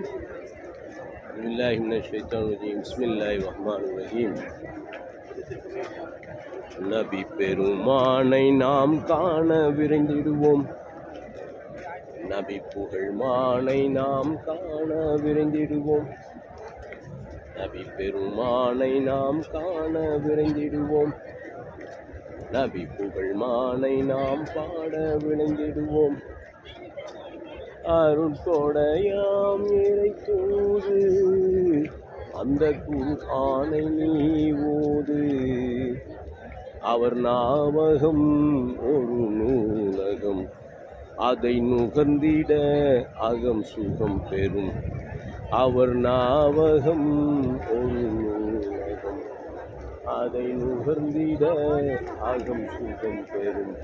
بسم الله من الشيطان الرجيم بسم الله الرحمن الرحيم நபி பெருமானை நாம் காண விரைந்திடுவோம் நபி புகழ் மானை நாம் காண விரைந்திடுவோம் நபி பெருமானை நாம் காண விரைந்திடுவோம் நபி புகழ் மானை நாம் பாட விளைந்திடுவோம் அருட்கொடையாம் இறை தூது. அந்த குரு ஆணை நீ ஓது அவர் நாவகம் ஒரு நூலகம். அதை நுகர்ந்திட அகம் சுகம் பெறும். அவர் நாவகம் ஒரு நூலகம். அதை நுகர்ந்திட அகம் சுகம் பெறும்.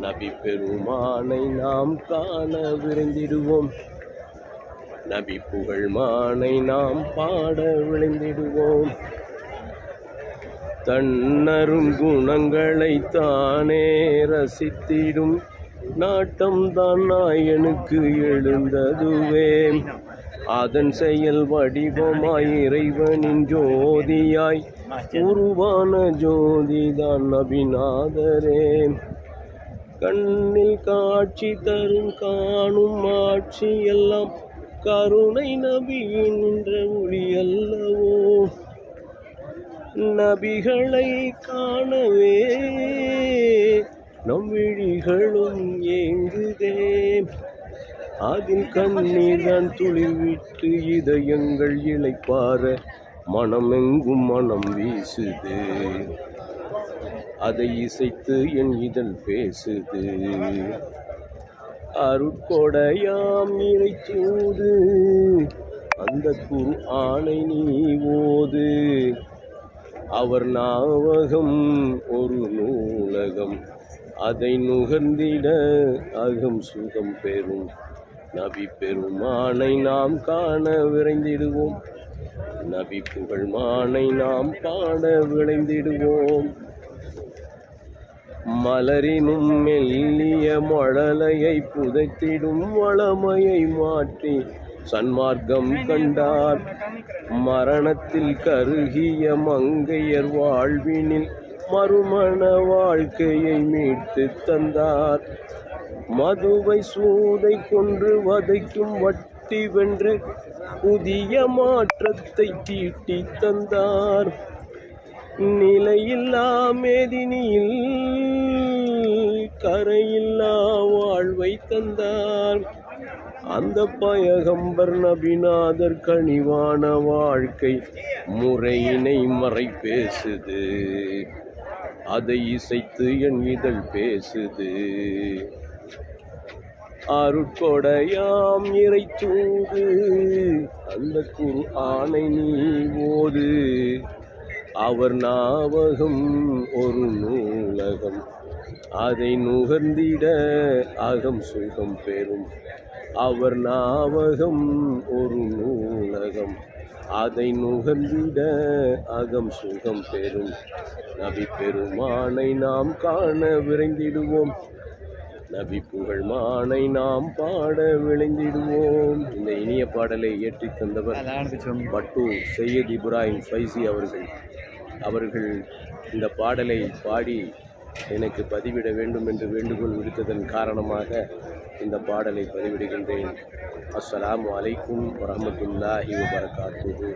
நபி பெருமானை நாம் காண விரைந்திடுவோம். நபி புகழ் மானை நாம் பாட விளைந்திடுவோம் தன்னரும் குணங்களை தானே ரசித்திடும் நாட்டம் தான் நாயனுக்கு எழுந்ததுவே. அதன் செயல் வடிவமாய் இறைவனின் ஜோதியாய் உருவான ஜோதிதான் நபிநாதரே. கண்ணில் காட்சி தரும் காணும் ஆட்சி எல்லாம் கருணை நபியின் என்ற ஒளி அல்லவோ நபிகளை காணவே நம் விழிகளும் ஏங்குதே. அதில் கண்ணீரான் துளிவிட்டு துளிர்விட்டு இதயங்கள் இளைப்பார மனமெங்கும் மனம் வீசுதே. அதை இசைத்து என் இதழ் பேசுது. அருட்கொடையாம் இறை தூது அந்த குரு ஆணை நீ ஓது. அவர் நாவகம் ஒரு நூலகம் அதை நுகர்ந்திட அகம் சுகம் பெறும். நபி பெருமானை நாம் காண விரைந்திடுவோம். நபி புகழ் மானை நாம் பாட விளைந்திடுவோம். மலரினும் மெல்லிய மழலையை புதைத்திடும் வளமையை மாற்றி சன்மார்க்கம் கண்டார். மரணத்தில் கருகிய மங்கையர் வாழ்வினில் மறுமண வாழ்க்கையை மீட்டு தந்தார். மதுவை சூதை கொன்று வதைக்கும் வட்டி வென்று புதிய மாற்றத்தை தீட்டி தந்தார். நிலையில்லா மேதினியில் கரையில்லா வாழ்வை தந்தார். அந்த பயகம்பர் நபிநாதர் கனிவான வாழ்க்கை முறையினை மறை பேசுது அதை இசைத்து என் இதழ் பேசுது. அருட்கொடையாம் இறை தூது அந்த குரு ஆணை நீ ஓது. அவர் நாவகம் ஒரு நூலகம். அதை நுகர்ந்திட அகம் சுகம் பெறும். அவர் நாவகம் ஒரு நூலகம். அதை நுகர்ந்திட அகம் சுகம் பெறும். நபி பெருமானை நாம் காண விரைந்திடுவோம். நபி புகழ் மானை நாம் பாட விளைந்திடுவோம். இந்த இனிய பாடலை ஏற்றித் தந்தவர் பட்டு சையத் இப்ராஹிம் ஃபைசி அவர்கள். அவர்கள் இந்த பாடலை பாடி எனக்கு பதிவிட வேண்டும் என்று வேண்டுகோள் விடுத்ததன் காரணமாக இந்த பாடலை பதிவிடுகின்றேன். அஸ்ஸலாம் அலைக்கும் வலைக்கும் வரமத்துல்லாஹி வபரகாத்துஹு.